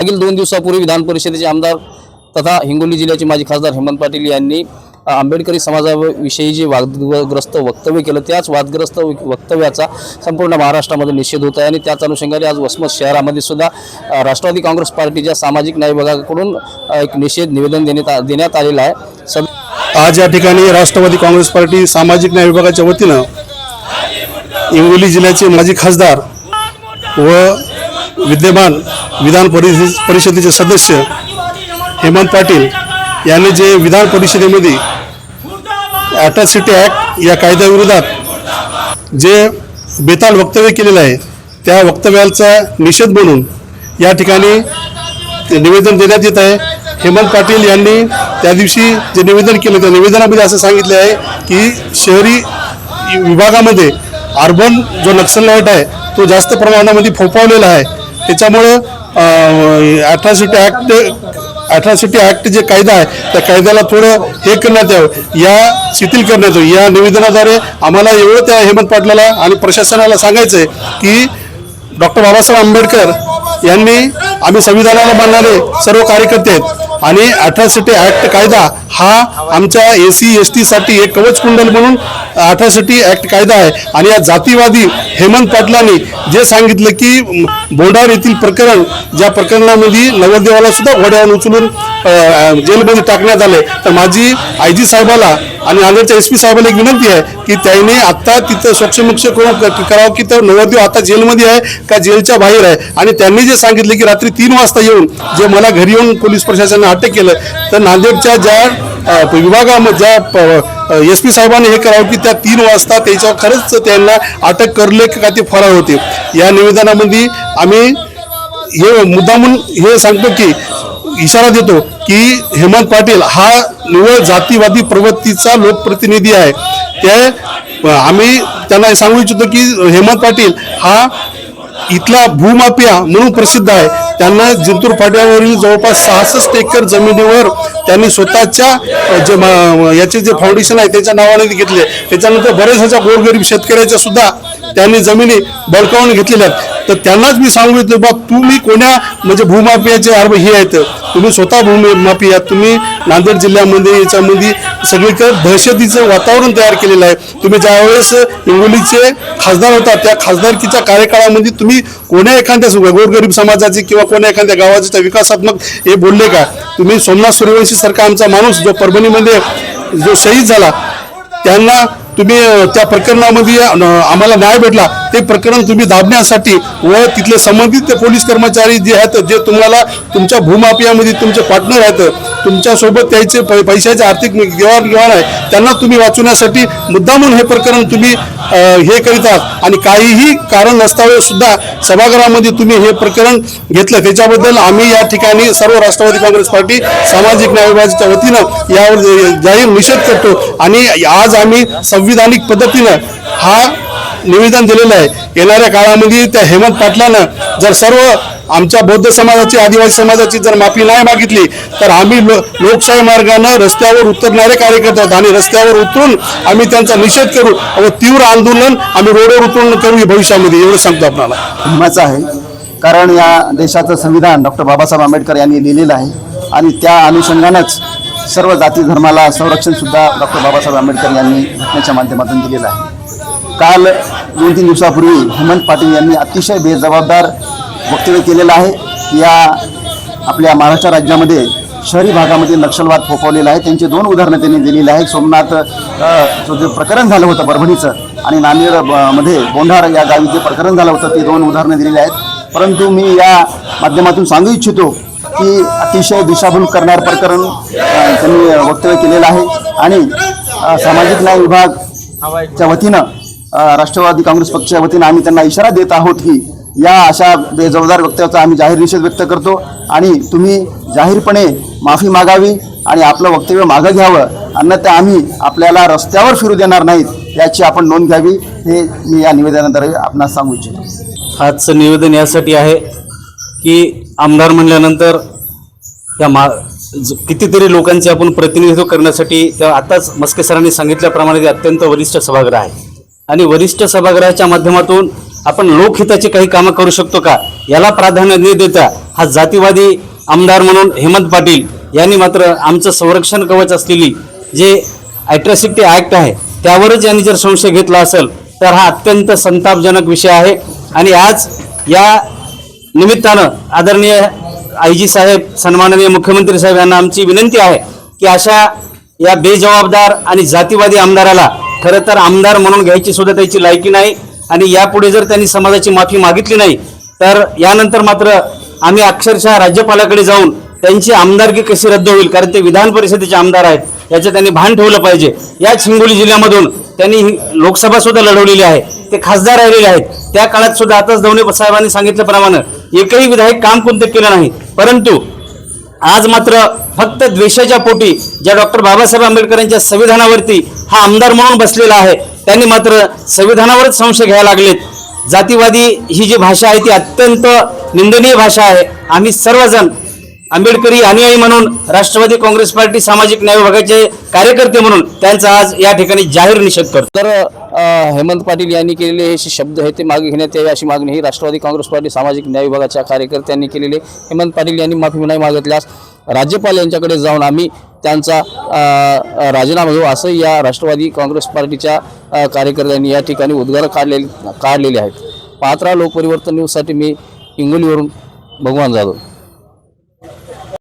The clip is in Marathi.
मागील दोन दिवसापूर्वी विधान परिषदेचे आमदार तथा हिंगोली जिल्ह्याचे माजी खासदार हेमंत पाटील यांनी आंबेडकरी समाजाविषयी जे वादग्रस्त वक्तव्य केलं त्याच वादग्रस्त वक्तव्याचा संपूर्ण महाराष्ट्रामध्ये निषेध होत आहे आणि त्याच अनुषंगाने आज वसमत शहरामध्ये सुद्धा राष्ट्रवादी काँग्रेस पार्टीच्या सामाजिक न्याय विभागाकडून एक निषेध निवेदन देण्यात देण्यात आलेलं आहे. सद आज या ठिकाणी राष्ट्रवादी काँग्रेस पार्टी सामाजिक न्याय विभागाच्या वतीनं हिंगोली जिल्ह्याचे माजी खासदार व विद्यमान विधान परिषद परिषदेचे सदस्य हेमंत पाटील यांनी जे विधान परिषदेमध्ये अट्रॉसिटी ॲक्ट या कायद्याविरोधात जे बेताल वक्तव्य केलेलं आहे त्या वक्तव्याचा निषेध म्हणून या ठिकाणी ते निवेदन देण्यात येत आहे. हेमंत पाटील यांनी त्या दिवशी जे निवेदन केलं त्या निवेदनामध्ये असं सांगितलं आहे की शहरी विभागामध्ये अर्बन जो नक्सलवाट आहे तो जास्त प्रमाणामध्ये फोफावलेला आहे. त्याच्यामुळं अट्रॉसिटी ॲक्ट अट्रॉसिटी ॲक्ट जे कायदा आहे त्या कायद्याला थोडं हे करण्यात यावं. या शिथिल करण्यात यावं. या निवेदनाद्वारे आम्हाला एवढं त्या हेमंत पाटलाला आणि प्रशासनाला सांगायचं आहे की डॉक्टर बाबासाहेब आंबेडकर यांनी आम्ही संविधानाला मानणारे सर्व कार्यकर्ते आहेत. आणि अठरासिटी ॲक्ट कायदा हा आमच्या ए सी एस टीसाठी एक कवच कुंडल म्हणून अठरासिटी ॲक्ट कायदा आहे. आणि या जातीवादी हेमंत पाटलांनी जे सांगितलं की म, येथील प्रकरण ज्या प्रकरणामध्ये नवरदेवाला सुद्धा घोड्यावर उचलून जेलमध्ये टाकण्यात आले. तर माझी आय जी साहेबाला आणि नांदेडच्या एस पी साहेबांना एक विनंती आहे की त्यांनी आत्ता तिथं स्वच्छमुक्ष करून करावं की तर नवरदेव आता जेलमध्ये आहे का जेलच्या बाहेर आहे? आणि त्यांनी जे सांगितलं की रात्री तीन वाजता येऊन जे मला घरी येऊन पोलीस प्रशासनाने अटक केलं तर नांदेडच्या ज्या विभागामध्ये ज्या एस पी साहेबांनी हे करावं की त्या तीन वाजता त्याच्यावर खरंच त्यांना अटक करले का ते फरार होते. या निवेदनामध्ये आम्ही हे मुद्दामून हे सांगतो की इशारा देतो की हेमंत पाटील हा निव्वळ जातीवादी प्रवृत्तीचा लोकप्रतिनिधी आहे. ते आम्ही त्यांना सांगू इच्छितो की हेमंत पाटील हा इथला भूमाफिया म्हणून प्रसिद्ध आहे. त्यांना जिंतूर फाट्यावरील जवळपास सहासष्ट एकर जमिनीवर त्यांनी स्वतःच्या जे याचे जे फाउंडेशन आहे त्याच्या नावाने घेतले. त्याच्यानंतर बरेच ह्याच्या गोरगरीब शेतकऱ्याच्या सुद्धा त्यांनी जमिनी बळकावून घेतलेल्या आहेत. तर त्यांनाच मी सांगितलं बा तुम्ही कोण्या म्हणजे भूमाफियाचे अर्भ हे आहेत? तुम्ही स्वतः भूमाफिया तुम्ही नांदेड जिल्ह्यामध्ये याच्यामध्ये सगळीकडे दहशतीचं वातावरण तयार केलेलं आहे. तुम्ही ज्यावेळेस हिंगोलीचे खासदार होता त्या खासदारकीच्या कार्यकाळामध्ये तुम्ही कोण्या एखाद्या गोरगरीब समाजाचे किंवा कोण्या एखाद्या गावाच्या विकासात्मक हे बोलले का? तुम्ही सोमनाथ सूर्यवंशी सारखा आमचा माणूस जो परभणीमध्ये जो शहीद झाला त्यांना तुम्ही त्या प्रकरणामध्ये आम्हाला न्याय भेटला. ते प्रकरण तुम्ही दाबण्यासाठी व तिथले संबंधित पोलीस कर्मचारी जे आहेत जे तुम्हाला तुमच्या भूमाफियामध्ये तुमचे पार्टनर आहेत तुमच्यासोबत त्याचे पै- पैशाचे आर्थिक देवाणघेवाण आहे त्यांना तुम्ही वाचवण्यासाठी मुद्दामून हे प्रकरण तुम्ही हे करीत आहात. आणि काहीही कारण नसतावे सुद्धा सभागृहामध्ये तुम्ही हे प्रकरण घेतलं. त्याच्याबद्दल आम्ही या ठिकाणी सर्व राष्ट्रवादी काँग्रेस पार्टी सामाजिक न्याय विभागाच्या वतीनं यावर जाहीर निषेध करतो. आणि आज आम्ही संविधानिक पद्धतीनं हा निवेदन दिलेलं आहे. येणाऱ्या काळामध्ये त्या हेमंत पाटलानं जर सर्व आमच्या बौद्ध समाजाची आदिवासी समाजाची जर माफी नाही मागितली तर आम्ही लो लोकशाही मार्गानं रस्त्यावर उतरणारे कार्यकर्ते आहोत. आणि रस्त्यावर उतरून आम्ही त्यांचा निषेध करू व तीव्र आंदोलन आम्ही रोडवर उतरून करू भविष्यामध्ये एवढं सांगतो आपल्याला. हिमाचं आहे. कारण या देशाचं संविधान डॉक्टर बाबासाहेब आंबेडकर यांनी लिहिलेलं आहे. आणि त्या अनुषंगानंच सर्व जाती धर्माला संरक्षण सुद्धा डॉक्टर बाबासाहेब आंबेडकर यांनी घटनेच्या माध्यमातून दिलेलं आहे. काल दोन तीन दिवसापूर्वी हेमंत पाटील यांनी अतिशय बेजबाबदार वक्तव्य केलेलं आहे. या आपल्या महाराष्ट्र राज्यामध्ये शहरी भागामध्ये नक्षलवाद फोफवलेला आहे. त्यांची दोन उदाहरणं त्यांनी दिलेली आहे सोमनाथ जो जे प्रकरण झालं होतं परभणीचं आणि नांदेडमध्ये बोंढार या गावी जे प्रकरण झालं होतं ते दोन उदाहरणं दिलेली आहेत. परंतु मी या माध्यमातून सांगू इच्छितो की अतिशय दिशाभूल करणार प्रकरण त्यांनी वक्तव्य केलेलं आहे. आणि सामाजिक न्याय विभागच्या वतीनं राष्ट्रवादी काँग्रेस पक्षाच्या वतीनं आम्ही त्यांना इशारा देत आहोत की या अशा बेजबाबदार वक्तव्याचा आम्ही जाहीर निषेध व्यक्त करतो. आणि तुम्ही जाहीरपणे माफी मागावी आणि आपलं वक्तव्य मागं घ्यावं. अन्यथा आम्ही आपल्याला रस्त्यावर फिरू देणार नाहीत याची आपण नोंद घ्यावी. हे मी या निवेदनाद्वारे आपणास सांगू इच्छितो. आजचं निवेदन यासाठी आहे. की आमदार म्हणल्यानंतर त्या मा ज- कितीतरी लोकांचे आपण प्रतिनिधित्व करण्यासाठी त्या आताच मस्के सरांनी सांगितल्याप्रमाणे ते अत्यंत वरिष्ठ सभागृह आहे. आणि वरिष्ठ सभागृहाच्या माध्यमातून आपण लोकहिताची काही कामं करू शकतो का? याला प्राधान्य न देता हा जातीवादी आमदार म्हणून हेमंत पाटील यांनी मात्र आमचं संरक्षण कवच असलेली जे ॲट्रॉसिटी ॲक्ट आहे त्यावरच यांनी जर संशय घेतला असेल तर हा अत्यंत संतापजनक विषय आहे. आणि आज या निमित्तानं आदरणीय आय जी साहेब सन्माननीय मुख्यमंत्री साहेब यांना आमची विनंती आहे की अशा या बेजबाबदार आणि जातीवादी आमदाराला खरं तर आमदार म्हणून घ्यायची सुद्धा त्याची लायकी नाही आणि यापुढे जर त्यांनी समाजाची माफी मागितली नाही तर यानंतर मात्र आम्ही अक्षरशः राज्यपालाकडे जाऊन त्यांची आमदारकी कशी रद्द होईल कारण ते विधान परिषदेचे आमदार आहेत याचं त्यांनी भान ठेवलं पाहिजे. याच हिंगोली जिल्ह्यामधून त्यांनी ही लोकसभा सुद्धा लढवलेली आहे. ते खासदार राहिलेले आहेत. त्या काळात सुद्धा आताच दवणे साहेबांनी सांगितल्याप्रमाणे एकही विधायक काम कोणतं केलं नाही. परंतु आज मात्र फक्त द्वेषाच्या पोटी ज्या डॉक्टर बाबासाहेब आंबेडकरांच्या संविधानावरती हा आमदार म्हणून बसलेला आहे त्यांनी मात्र संविधानावरच संशय घ्यायला लागलेत. जातीवादी ही जी भाषा आहे ती अत्यंत निंदनीय भाषा आहे. आम्ही सर्वजण आंबेडकरी अनुयायी म्हणून राष्ट्रवादी काँग्रेस पार्टी सामाजिक न्याय विभागाचे कार्यकर्ते म्हणून त्यांचा आज या ठिकाणी जाहीर निषेध करतो. तर हेमंत पाटील यांनी केलेले हे शब्द आहेत ते मागे घेण्यात यावे अशी मागणी ही राष्ट्रवादी काँग्रेस पार्टी सामाजिक न्याय विभागाच्या कार्यकर्त्यांनी केलेली हेमंत पाटील यांनी माफी नाही मागितल्यास राज्यपाल यांच्याकडे जाऊन आम्ही त्यांचा राजीनामा घेऊ असं या राष्ट्रवादी काँग्रेस पार्टीच्या कार्यकर्त्यांनी या ठिकाणी उद्गार काढलेले काढलेले आहेत. पात्रा लोकपरिवर्तन न्यूजसाठी मी हिंगोलीवरून भगवान जाधव.